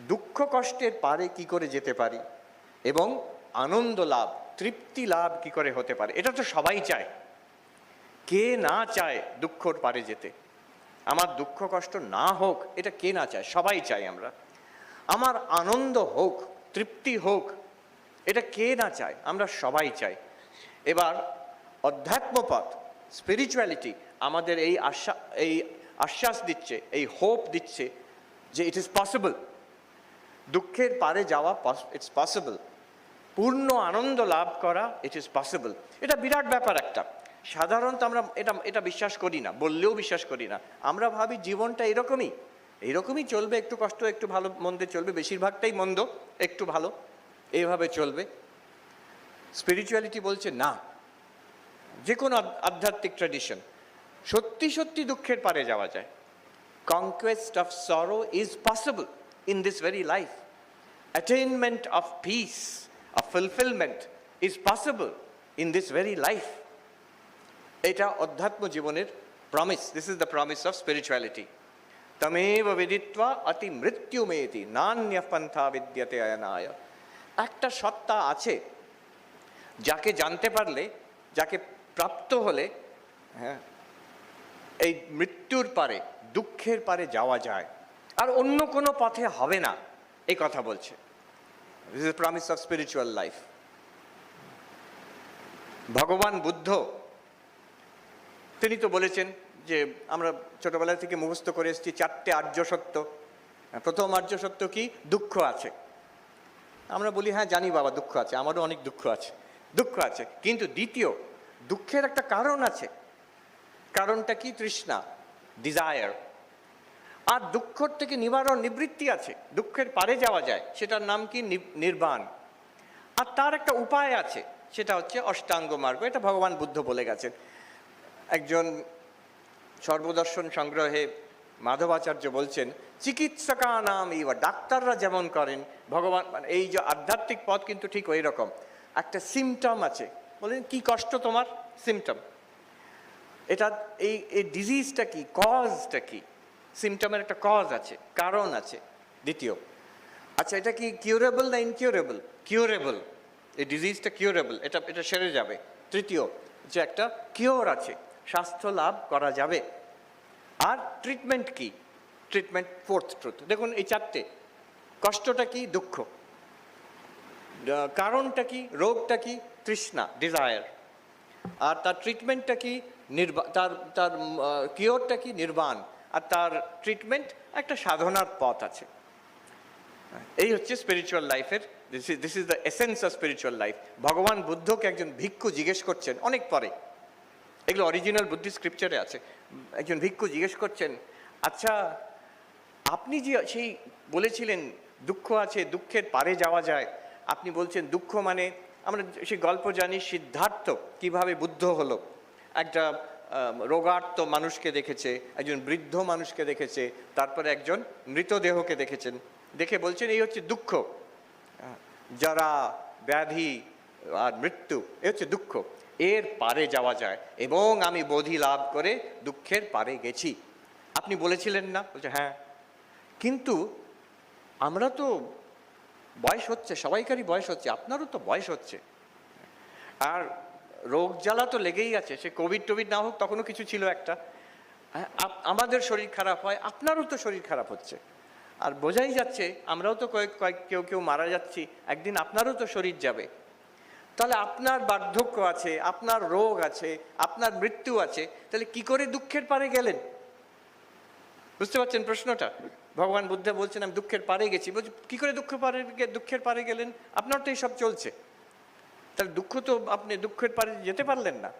দুঃখ কষ্টের পারে কি করে যেতে পারি? এবং আনন্দ লাভ, তৃপ্তি লাভ কি করে হতে পারে? এটা তো সবাই চায়। কে না চায় দুঃখর পারে যেতে? আমার দুঃখ কষ্ট না হোক, এটা কে না চায়? সবাই চাই আমরা। আমার আনন্দ হোক, তৃপ্তি হোক, এটা কে না চায়? আমরা সবাই চাই। এবার অধ্যাত্মপথ স্পিরিচুয়ালিটি আমাদের এই আশ্বাস এই আশ্বাস দিচ্ছে, এই হোপ দিচ্ছে যে ইট ইজ পসিবল দুঃখের পারে যাওয়া ইটস পসিবল পূর্ণ আনন্দ লাভ করা ইট ইজ পসিবল এটা বিরাট ব্যাপার একটা। সাধারণত আমরা এটা এটা বিশ্বাস করি না, বললেও বিশ্বাস করি না। আমরা ভাবি জীবনটা এরকমই। এইরকমই চলবে, একটু কষ্ট, একটু ভালো, মন্দে চলবে, বেশিরভাগটাই মন্দ, একটু ভালো, এইভাবে চলবে। স্পিরিচুয়ালিটি বলছে না। যে কোনো আধ্যাত্মিক ট্র্যাডিশন সত্যি সত্যি দুঃখের পারে যাওয়া যায়। Conquest of sorrow is possible in this very life attainment of peace of fulfilment is possible in this very life এটা অধ্যাত্ম জীবনের promise this is the promise of spirituality তমেব বিদিত্বা অতি মৃত্যুমেতি নান্য পন্থা বিদ্যতে অয়নায় একটা সত্তা আছে যাকে জানতে পারলে, যাকে প্রাপ্ত হলে হ্যাঁ এই মৃত্যুর পারে, দুঃখের পারে যাওয়া যায়। আর অন্য কোনো পথে হবে না। এই কথা বলছে। This is promise of spiritual life ভগবান বুদ্ধ, তিনি তো বলেছেন যে আমরা ছোটবেলা থেকে মুখস্থ করে এসেছি, চারটে আর্য সত্য। প্রথম আর্য সত্য কি? দুঃখ আছে। আমরা বলি হ্যাঁ জানি বাবা, দুঃখ আছে। আমারও অনেক দুঃখ আছে। দুঃখ আছে। কিন্তু দ্বিতীয়, দুঃখের একটা কারণ আছে। কারণটা কি? তৃষ্ণা ডিজায়ার আর দুঃখ থেকে নিবারণ নিবৃত্তি আছে, দুঃখের পারে যাওয়া যায়, সেটার নাম কি? নির্বাণ। আর তার একটা উপায় আছে, সেটা হচ্ছে অষ্টাঙ্গ মার্গ, এটা ভগবান বুদ্ধ বলে গেছেন। একজন সর্বদর্শন সংগ্রহে মাধবাচার্য বলছেন চিকিৎসকা নাম ইবা, ডাক্তাররা যেমন করেন, ভগবান মানে এই যে আধ্যাত্মিক পথ কিন্তু ঠিক ওই রকম। একটা সিমটম আছে, বলেন, কি কষ্ট তোমার? সিমটম এটা, এই এই ডিজিজটা কি? কজটা কি? সিমটমের একটা কজ আছে, কারণ আছে, দ্বিতীয়। আচ্ছা এটা কি কিউরেবল না ইনকিউরেবল কিউরেবল এই ডিজিজটা কিউরেবল এটা এটা সেরে যাবে। তৃতীয়, যে একটা কিওর আছে, স্বাস্থ্য লাভ করা যাবে। আর ট্রিটমেন্ট কি? ট্রিটমেন্ট ফোর্থ ট্রুথ দেখুন, এই চারটে। কষ্টটা কি? দুঃখ। কারণটা কি? রোগটা কি? তৃষ্ণা ডিজায়ার আর তার ট্রিটমেন্টটা কি? নির্বা, তার তার কিওরটা কি? নির্বাণ। আর তার ট্রিটমেন্ট একটা সাধনার পথ আছে। এই হচ্ছে স্পিরিচুয়াল লাইফের this is the essence of spiritual life ভগবান বুদ্ধকে একজন ভিক্ষু জিজ্ঞেস করছেন অনেক পরে। এগুলো অরিজিনাল বুদ্ধি স্ক্রিপচারে আছে। একজন ভিক্ষু জিজ্ঞেস করছেন আচ্ছা আপনি যে সেই বলেছিলেন দুঃখ আছে, দুঃখের পারে যাওয়া যায়। আপনি বলছেন দুঃখ মানে আমরা সেই গল্প জানি সিদ্ধার্থ কীভাবে বুদ্ধ হলো। একটা রোগার্ত মানুষকে দেখেছে, একজন বৃদ্ধ মানুষকে দেখেছে, তারপরে একজন মৃতদেহকে দেখেছেন। দেখে বলছেন, এই হচ্ছে দুঃখ। যারা ব্যাধি আর মৃত্যু, এ হচ্ছে দুঃখ। এর পারে যাওয়া যায় এবং আমি বোধি লাভ করে দুঃখের পারে গেছি। আপনি বলেছিলেন না? বলছে হ্যাঁ। কিন্তু আমরা তো বয়স হচ্ছে, সবাইকারই বয়স হচ্ছে, আপনারও তো বয়স হচ্ছে। আর রোগ জ্বালা তো লেগেই আছে সে কোভিড টোভিড না হোক তখনও কিছু ছিল একটা। হ্যাঁ, আমাদের শরীর খারাপ হয় আপনারও তো শরীর খারাপ হচ্ছে। আর বোঝাই যাচ্ছে আমরাও তো কয়েক কয়েক কেউ কেউ মারা যাচ্ছি একদিন আপনারও তো শরীর যাবে। তাহলে আপনার বার্ধক্য আছে আপনার রোগ আছে আপনার মৃত্যু আছে তাহলে কি করে দুঃখের পারে গেলেন? বুঝতে পারছেন প্রশ্নটা? ভগবান বুদ্ধ বলছেন আমি দুঃখের পারে গেছি। বলছি কী করে দুঃখ পারে দুঃখের পারে গেলেন? আপনার তো এইসব চলছে। তাহলে দুঃখ তো আপনি দুঃখের পারে যেতে পারলেন না।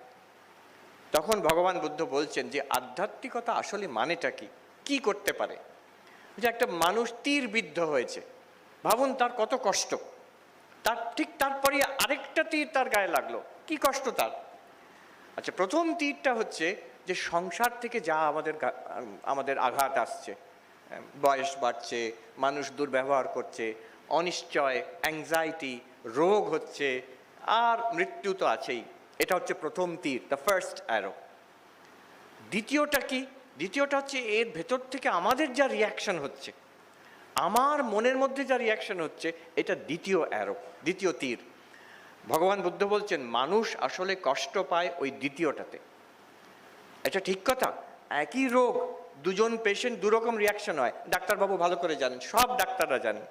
তখন ভগবান বুদ্ধ বলছেন যে, আধ্যাত্মিকতা আসলে মানেটা কি? কি করতে পারে? যে একটা মানুষ তীর বিদ্ধ হয়েছে। ভাবুন তার কত কষ্ট। তার ঠিক তারপরে আরেকটা তীর তার গায়ে লাগল। কি কষ্ট তার? আচ্ছা প্রথম তীরটা হচ্ছে যে সংসার থেকে যা আমাদের আমাদের আঘাত আসছে। বয়স বাড়ছে, মানুষ দুর্ব্যবহার করছে, অনিশ্চয় অ্যাংজাইটি রোগ হচ্ছে আর মৃত্যু তো আছেই। এটা হচ্ছে প্রথম তীর দ্য ফার্স্ট অ্যারো দ্বিতীয়টা কি? দ্বিতীয়টা হচ্ছে এর ভেতর থেকে আমাদের যা রিয়াকশন হচ্ছে, আমার মনের মধ্যে যা রিয়াকশন হচ্ছে, এটা দ্বিতীয় অ্যারো দ্বিতীয় তীর। ভগবান বুদ্ধ বলছেন, মানুষ আসলে কষ্ট পায় ওই দ্বিতীয়টাতে। এটা ঠিক কথা, একই রোগ, দুজন পেশেন্ট দুরকম রিয়াকশন হয়। ডাক্তারবাবু ভালো করে জানেন, সব ডাক্তাররা জানেন।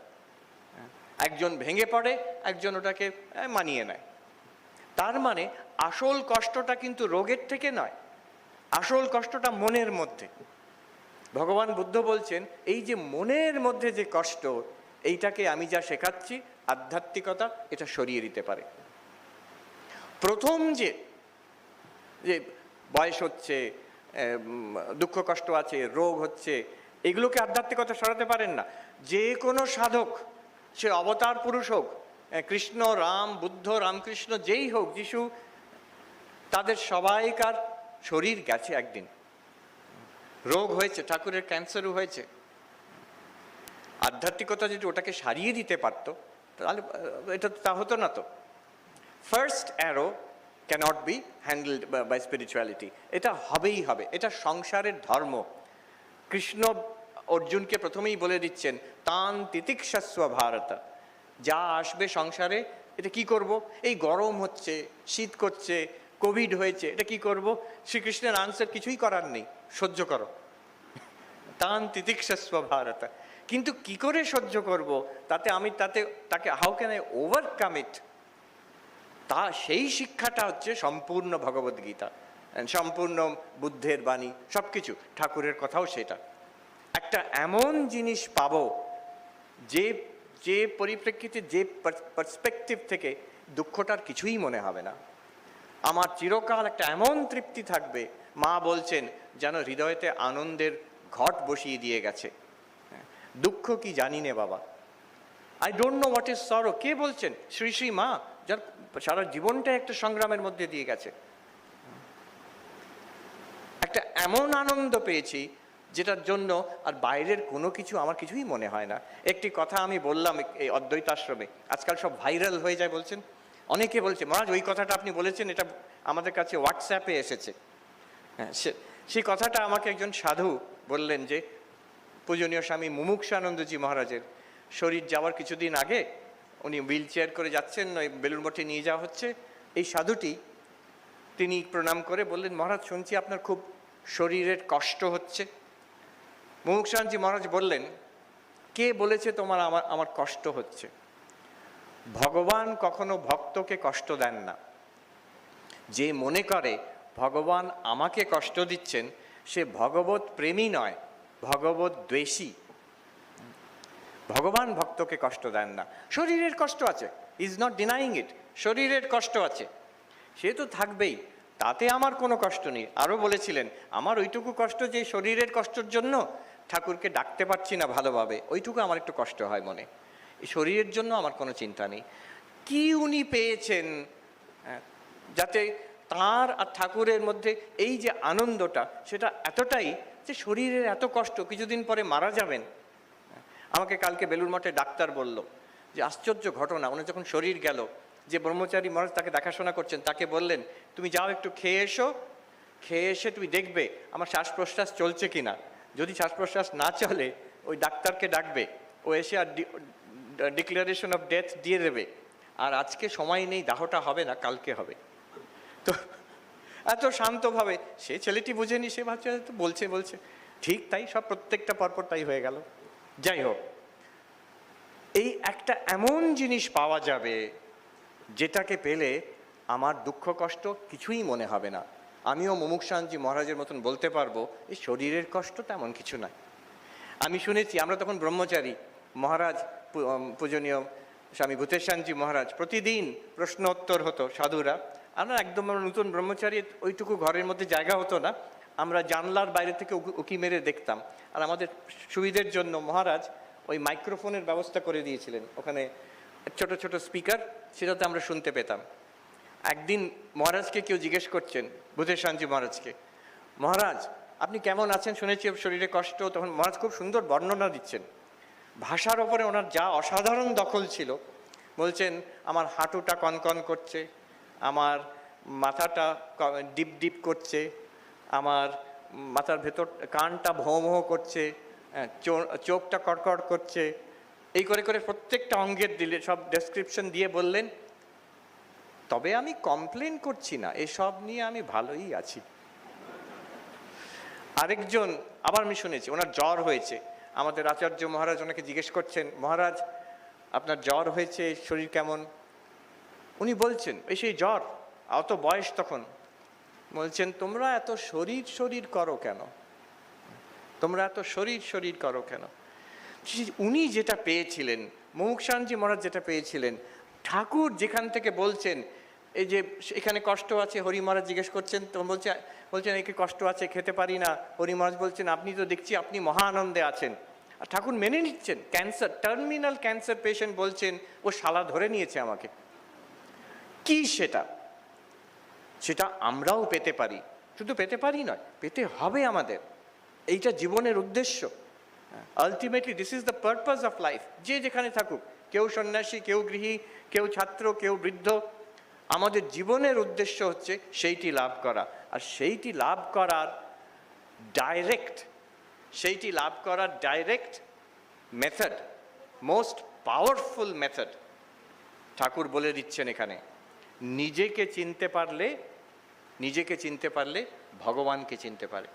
একজন ভেঙে পড়ে, একজন ওটাকে মানিয়ে নেয়। তার মানে আসল কষ্টটা কিন্তু রোগের থেকে নয়, আসল কষ্টটা মনের মধ্যে। ভগবান বুদ্ধ বলছেন, এই যে মনের মধ্যে যে কষ্ট, এইটাকে আমি যা শেখাচ্ছি, আধ্যাত্মিকতা এটা সরিয়ে দিতে পারে। প্রথম যে যে বয়স হচ্ছে দুঃখ কষ্ট আছে, রোগ হচ্ছে, এগুলোকে আধ্যাত্মিকতা সরাতে পারেন না। যে কোনো সাধক সে অবতার পুরুষ হোক কৃষ্ণ, রাম, বুদ্ধ, রামকৃষ্ণ, যেই হোক, যিশু, তাদের সবাইকার শরীর গেছে একদিন। রোগ হয়েছে, ঠাকুরের ক্যান্সারও হয়েছে। আধ্যাত্মিকতা যদি ওটাকে সারিয়ে দিতে পারতো, তাহলে, এটা তো হতো না তো। First arrow cannot be handled by spirituality এটা হবেই হবে, এটা সংসারের ধর্ম। কৃষ্ণ অর্জুনকে প্রথমেই বলে দিচ্ছেন, তান তিতিক্ষস্ব ভারত। যা আসবে সংসারে, এটা কি করব? এই গরম হচ্ছে, শীত করছে, কোভিড হয়েছে, এটা কি করব? শ্রীকৃষ্ণের আনসার কিছুই করার নেই, সহ্য করো। তান তিতিক্ষস্ব ভারত। কিন্তু কি করে সহ্য করব? তাতে আমি, তাতে, তাকে how can I overcome it তা, সেই শিক্ষাটা হচ্ছে সম্পূর্ণ ভগবদ্গীতা। সম্পূর্ণ বুদ্ধের বাণী সব কিছু ঠাকুরের কথাও সেটা। একটা এমন জিনিস পাব যে যে পরিপ্রেক্ষিতে, যে পার্সপেক্টিভ থেকে দুঃখটার কিছুই মনে হবে না। আমার চিরকাল একটা এমন তৃপ্তি থাকবে, মা বলছেন, যেন হৃদয়তে আনন্দের ঘট বসিয়ে দিয়ে গেছে। দুঃখ কি জানি নে বাবা। I don't know what is sorrow কে বলছেন? শ্রী শ্রী মা, যার সারা জীবনটাই একটা সংগ্রামের মধ্যে দিয়ে গেছে। একটা এমন আনন্দ পেয়েছি যেটার জন্য আর বাইরের কোনো কিছু আমার কিছুই মনে হয় না। একটি কথা আমি বললাম এই অদ্বৈত আশ্রমে আজকাল সব ভাইরাল হয়ে যায় বলছেন। অনেকে বলছে, মহারাজ, ওই কথাটা আপনি বলেছেন, এটা আমাদের কাছে হোয়াটসঅ্যাপে এসেছে। হ্যাঁ সেই কথাটা আমাকে একজন সাধু বললেন যে, পূজনীয় স্বামী মুমুক্ষানন্দজি মহারাজের শরীর যাওয়ার কিছুদিন আগে উনি হুইল চেয়ার করে যাচ্ছেন, ওই বেলুর মঠে নিয়ে যাওয়া হচ্ছে। এই সাধুটি তিনি প্রণাম করে বললেন, মহারাজ, শুনছি আপনার খুব শরীরের কষ্ট হচ্ছে। মুমুক্ষানন্দজি মহারাজ বললেন, কে বলেছে তোমার আমার আমার কষ্ট হচ্ছে? ভগবান কখনো ভক্তকে কষ্ট দেন না। যে মনে করে ভগবান আমাকে কষ্ট দিচ্ছেন, সে ভগবত প্রেমী নয় ভগবত দ্বেষী। ভগবান ভক্তকে কষ্ট দেন না। শরীরের কষ্ট আছে ইজ নট ডিনাইং ইট শরীরের কষ্ট আছে। সে তো থাকবেই, তাতে আমার কোনো কষ্ট নেই। আরও বলেছিলেন, আমার ওইটুকু কষ্ট যে শরীরের কষ্টের জন্য ঠাকুরকে ডাকতে পারছি না ভালোভাবে। ওইটুকু আমার একটু কষ্ট হয় মনে। শরীরের জন্য আমার কোনো চিন্তা নেই। কি উনি পেয়েছেন হ্যাঁ, যাতে তার আর ঠাকুরের মধ্যে এই যে আনন্দটা সেটা এতটাই যে শরীরের এত কষ্ট কিছুদিন পরে মারা যাবেন। আমাকে কালকে বেলুর মঠে ডাক্তার বলল যে আশ্চর্য ঘটনা। ওনার যখন শরীর গেল যে ব্রহ্মচারী মহারাজ তাকে দেখাশোনা করছেন তাকে বললেন তুমি যাও একটু খেয়ে এসো। খেয়ে এসে তুমি দেখবে আমার শ্বাস প্রশ্বাস চলছে কি না যদি শ্বাস প্রশ্বাস না চলে, ওই ডাক্তারকে ডাকবে। ও এসে আর ডিক্লারেশন অফ ডেথ দিয়ে দেবে। আর আজকে সময় নেই, দাহটা হবে না, কালকে হবে। তো এত শান্তভাবে, সে ছেলেটি বুঝেনি, সে ভাবছে তো বলছে বলছে। ঠিক তাই, সব প্রত্যেকটা পরপর তাই হয়ে গেল। যাই হোক, এই একটা এমন জিনিস পাওয়া যাবে, যেটাকে পেলে আমার দুঃখ কষ্ট কিছুই মনে হবে না। আমিও মুমুক্ষানজি মহারাজের মতন বলতে পারব, এই শরীরের কষ্ট তেমন কিছু নয়। আমি শুনেছি, আমরা তখন ব্রহ্মচারী, মহারাজ পূজনীয় স্বামী ভূতেশানজি মহারাজ, প্রতিদিন প্রশ্নোত্তর হতো সাধুরা, আমরা একদম আমরা নতুন ব্রহ্মচারী, ওইটুকু ঘরের মধ্যে জায়গা হতো না, আমরা জানলার বাইরে থেকে উকি- উকি মেরে দেখতাম। আর আমাদের সুবিধের জন্য মহারাজ ওই মাইক্রোফোনের ব্যবস্থা করে দিয়েছিলেন। ওখানে ছোট ছোট স্পিকার, সেটাতে আমরা শুনতে পেতাম। একদিন মহারাজকে কেউ জিজ্ঞেস করছেন ভূতেশানজি মহারাজকে মহারাজ আপনি কেমন আছেন? শুনেছি শরীরে কষ্ট। তখন মহারাজ খুব সুন্দর বর্ণনা দিচ্ছেন। ভাষার ওপরে ওনার যা অসাধারণ দখল ছিল বলছেন আমার হাঁটুটা কনকন করছে আমার মাথাটা ডিপ ডিপ করছে আমার মাথার ভেতর কানটা ভৌ ভৌ করছে হ্যাঁ, চোখটা কড়কড় করছে। এই করে করে প্রত্যেকটা অঙ্গের দিলে সব ডেসক্রিপশন দিয়ে বললেন তবে আমি কমপ্লেন করছি না, এসব নিয়ে আমি ভালোই আছি। আরেকজন, আবার আমি শুনেছি, ওনার জ্বর হয়েছে। আমাদের আচার্য মহারাজ ওনাকে জিজ্ঞেস করছেন, মহারাজ, আপনার জ্বর হয়েছে, শরীর কেমন? উনি বলছেন, এই সেই জ্বর, অত বয়স তখন। বলছেন, তোমরা এত শরীর শরীর করো কেন? তোমরা এত শরীর শরীর করো কেন? উনি যেটা পেয়েছিলেন মুমুক্ষানজি মহারাজ যেটা পেয়েছিলেন, ঠাকুর যেখান থেকে বলছেন এই যে এখানে কষ্ট আছে, হরি মহারাজ জিজ্ঞেস করছেন, তো বলছে, বলছেন, একে কষ্ট আছে, খেতে পারি না। হরি মহারাজ বলছেন, আপনি তো দেখছি আপনি মহা আনন্দে আছেন। আর ঠাকুর মেনে নিচ্ছেন, ক্যান্সার, টার্মিনাল ক্যান্সার পেশেন্ট বলছেন, ও শালা ধরে নিয়েছে আমাকে। কি সেটা? সেটা আমরাও পেতে পারি। শুধু পেতে পারি নয়, পেতে হবে আমাদের। এইটা জীবনের উদ্দেশ্য। Ultimately this is the purpose of life যে যেখানে থাকুক, কেউ সন্ন্যাসী, কেউ গৃহী, কেউ ছাত্র, কেউ বৃদ্ধ আমাদের জীবনের উদ্দেশ্য হচ্ছে সেইটি লাভ করা। আর সেইটি লাভ করার ডাইরেক্ট সেইটি লাভ করার direct method most powerful method Thakur বলে দিচ্ছেন এখানে। নিজেকে চিনতে পারলে, নিজেকে চিনতে পারলে ভগবানকে চিনতে পারে।